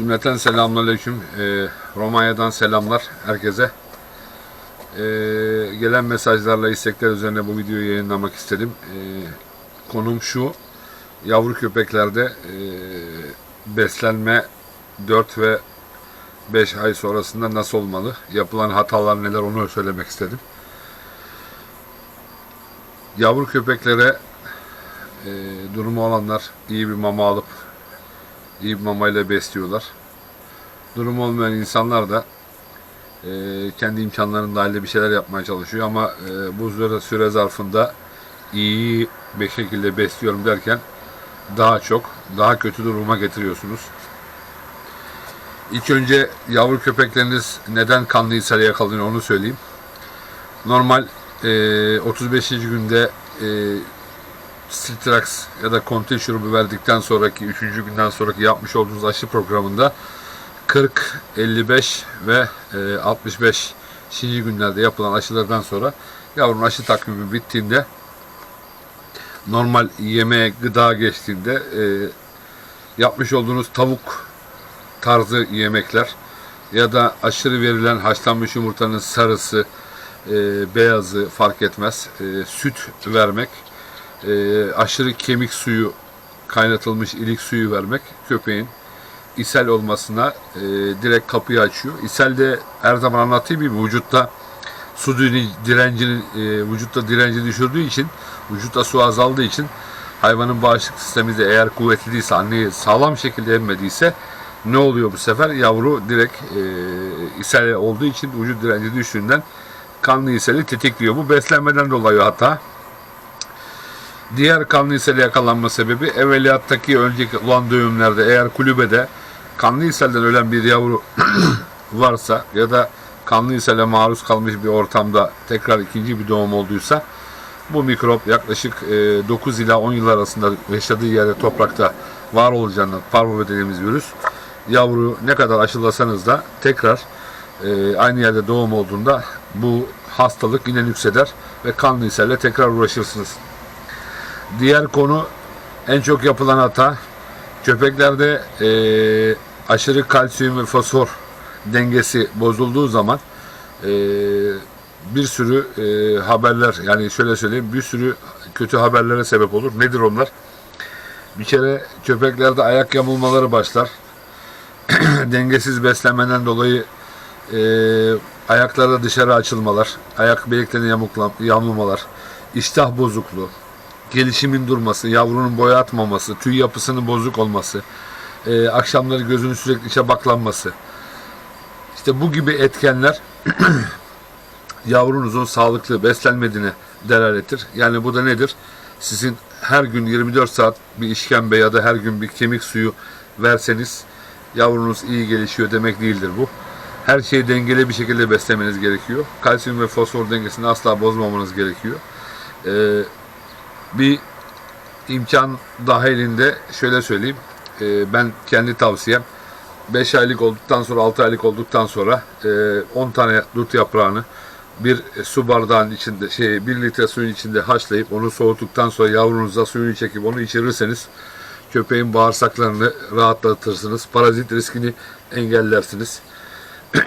Cümleten selamünaleyküm. Ee, Romanya'dan selamlar herkese. Ee, gelen mesajlarla istekler üzerine bu videoyu yayınlamak istedim. Ee, konum şu. Yavru köpeklerde e, beslenme 4 ve 5 ay sonrasında nasıl olmalı? Yapılan hatalar neler onu söylemek istedim. Yavru köpeklere e, durumu olanlar iyi bir mama alıp iyi bir mamayla besliyorlar. Durum olmayan insanlar da e, kendi imkanlarının dahilinde bir şeyler yapmaya çalışıyor ama e, bu süre, zarfında iyi bir şekilde besliyorum derken daha çok, daha kötü duruma getiriyorsunuz. İlk önce yavru köpekleriniz neden kanlı ishale yakalanıyor onu söyleyeyim. Normal e, 35. günde e, Stiltrax ya da Conti şurubu verdikten sonraki 3. günden sonraki yapmış olduğunuz aşı programında 40, 55 ve e, 65 şinci günlerde yapılan aşılardan sonra yavrunun aşı takvimi bittiğinde normal yemeğe gıda geçtiğinde e, yapmış olduğunuz tavuk tarzı yemekler ya da aşırı verilen haşlanmış yumurtanın sarısı, e, beyazı fark etmez. E, süt vermek, e, aşırı kemik suyu, kaynatılmış ilik suyu vermek köpeğin ishal olmasına e, direkt kapıyı açıyor. İshal de her zaman anlattığım gibi vücutta su direncini e, vücutta direnci düşürdüğü için vücutta su azaldığı için hayvanın bağışıklık sistemi de eğer kuvvetli değilse anneyi sağlam şekilde emmediyse ne oluyor bu sefer? Yavru direkt e, ishal olduğu için vücut direnci düştüğünden kanlı ishali tetikliyor. Bu beslenmeden dolayı hata. Diğer kanlı ishale yakalanma sebebi evveliyattaki önceki olan dövümlerde eğer kulübede kanlı ishalden ölen bir yavru varsa ya da kanlı ishale maruz kalmış bir ortamda tekrar ikinci bir doğum olduysa bu mikrop yaklaşık e, 9 ila 10 yıl arasında yaşadığı yerde toprakta var olacağını parvo dediğimiz virüs yavru ne kadar aşılasanız da tekrar e, aynı yerde doğum olduğunda bu hastalık yine nükseder ve kanlı ishalle tekrar uğraşırsınız. Diğer konu en çok yapılan hata köpeklerde e, aşırı kalsiyum ve fosfor dengesi bozulduğu zaman e, bir sürü e, haberler yani şöyle söyleyeyim bir sürü kötü haberlere sebep olur. Nedir onlar? Bir kere köpeklerde ayak yamulmaları başlar. Dengesiz beslenmeden dolayı e, ayaklarda dışarı açılmalar, ayak bileklerine yamukla, yamulmalar, iştah bozukluğu, gelişimin durması, yavrunun boya atmaması, tüy yapısının bozuk olması, e, akşamları gözünün sürekli içe baklanması. İşte bu gibi etkenler yavrunuzun sağlıklı beslenmediğine delalettir. Yani bu da nedir? Sizin her gün 24 saat bir işkembe ya da her gün bir kemik suyu verseniz yavrunuz iyi gelişiyor demek değildir bu. Her şeyi dengeli bir şekilde beslemeniz gerekiyor. Kalsiyum ve fosfor dengesini asla bozmamanız gerekiyor. Ee, bir imkan dahilinde şöyle söyleyeyim. Ee, ben kendi tavsiyem 5 aylık olduktan sonra 6 aylık olduktan sonra e, 10 tane dut yaprağını bir su bardağın içinde şey 1 litre suyun içinde haşlayıp onu soğuttuktan sonra yavrunuza suyunu çekip onu içirirseniz köpeğin bağırsaklarını rahatlatırsınız. Parazit riskini engellersiniz.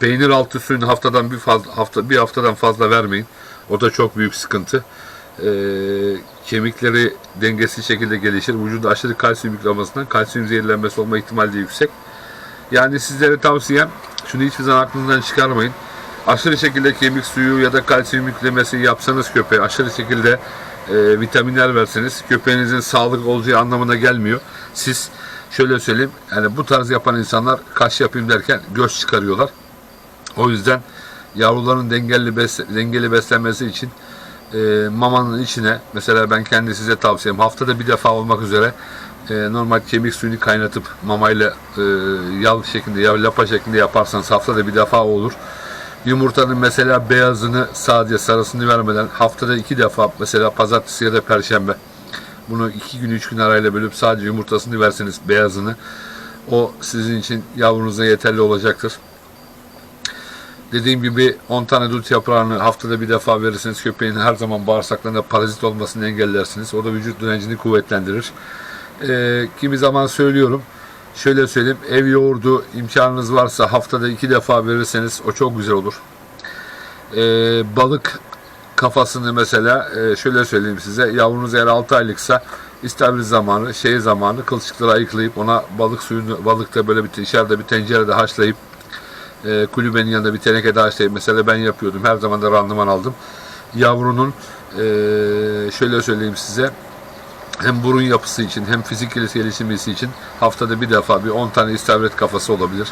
Peynir altı suyunu haftadan bir fazla hafta bir haftadan fazla vermeyin. O da çok büyük sıkıntı. Ee, kemikleri dengesiz şekilde gelişir. Vücuda aşırı kalsiyum yüklemesinden kalsiyum zehirlenmesi olma ihtimali de yüksek. Yani sizlere tavsiyem şunu hiçbir zaman aklınızdan çıkarmayın. Aşırı şekilde kemik suyu ya da kalsiyum yüklemesi yapsanız köpeğe aşırı şekilde e, vitaminler verseniz köpeğinizin sağlık olacağı anlamına gelmiyor. Siz şöyle söyleyeyim yani bu tarz yapan insanlar kaş yapayım derken göz çıkarıyorlar. O yüzden yavruların dengeli, bes dengeli beslenmesi için e, mamanın içine mesela ben kendi size tavsiyem haftada bir defa olmak üzere e, normal kemik suyunu kaynatıp mamayla e, yağ şeklinde ya lapa şeklinde yaparsanız haftada bir defa olur. Yumurtanın mesela beyazını sadece sarısını vermeden haftada iki defa mesela pazartesi ya da perşembe bunu iki gün üç gün arayla bölüp sadece yumurtasını verseniz beyazını o sizin için yavrunuza yeterli olacaktır. Dediğim gibi 10 tane dut yaprağını haftada bir defa verirseniz köpeğin her zaman bağırsaklarında parazit olmasını engellersiniz. O da vücut direncini kuvvetlendirir. Ee, kimi zaman söylüyorum Şöyle söyleyeyim, ev yoğurdu imkanınız varsa haftada iki defa verirseniz o çok güzel olur. Ee, balık kafasını mesela e, şöyle söyleyeyim size, yavrunuz eğer 6 aylıksa istavriz zamanı, şey zamanı kılçıkları ayıklayıp ona balık suyunu, balıkta böyle bir dışarıda bir tencerede haşlayıp e, kulübenin yanında bir tenekede haşlayıp mesela ben yapıyordum. Her zaman da randıman aldım. Yavrunun e, şöyle söyleyeyim size hem burun yapısı için hem fizik gelişimi için haftada bir defa bir 10 tane istavrit kafası olabilir.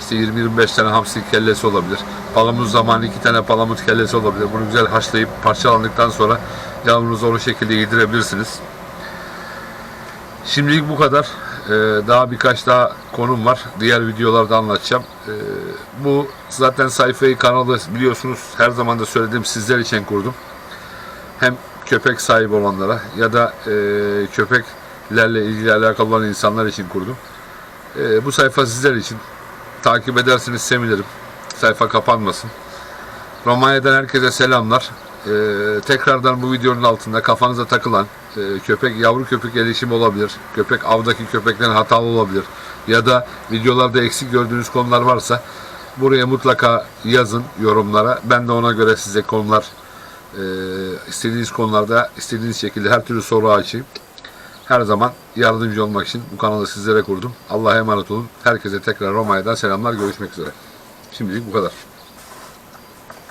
İşte 20-25 tane hamsi kellesi olabilir. Palamut zamanı 2 tane palamut kellesi olabilir. Bunu güzel haşlayıp parçalandıktan sonra yavrunuza o şekilde yedirebilirsiniz. Şimdilik bu kadar. Ee, daha birkaç daha konum var. Diğer videolarda anlatacağım. Ee, bu zaten sayfayı kanalı biliyorsunuz her zaman da söylediğim sizler için kurdum. Hem köpek sahibi olanlara ya da e, köpeklerle ilgili alakalı olan insanlar için kurdum. E, bu sayfa sizler için. Takip edersiniz sevinirim. Sayfa kapanmasın. Romanya'dan herkese selamlar. Ee, tekrardan bu videonun altında kafanıza takılan e, köpek, yavru köpek gelişimi olabilir. Köpek avdaki köpeklerin hatalı olabilir. Ya da videolarda eksik gördüğünüz konular varsa buraya mutlaka yazın yorumlara. Ben de ona göre size konular e, istediğiniz konularda istediğiniz şekilde her türlü soru açayım. Her zaman yardımcı olmak için bu kanalı sizlere kurdum. Allah'a emanet olun. Herkese tekrar Romanya'dan selamlar. Görüşmek üzere. Şimdilik bu kadar.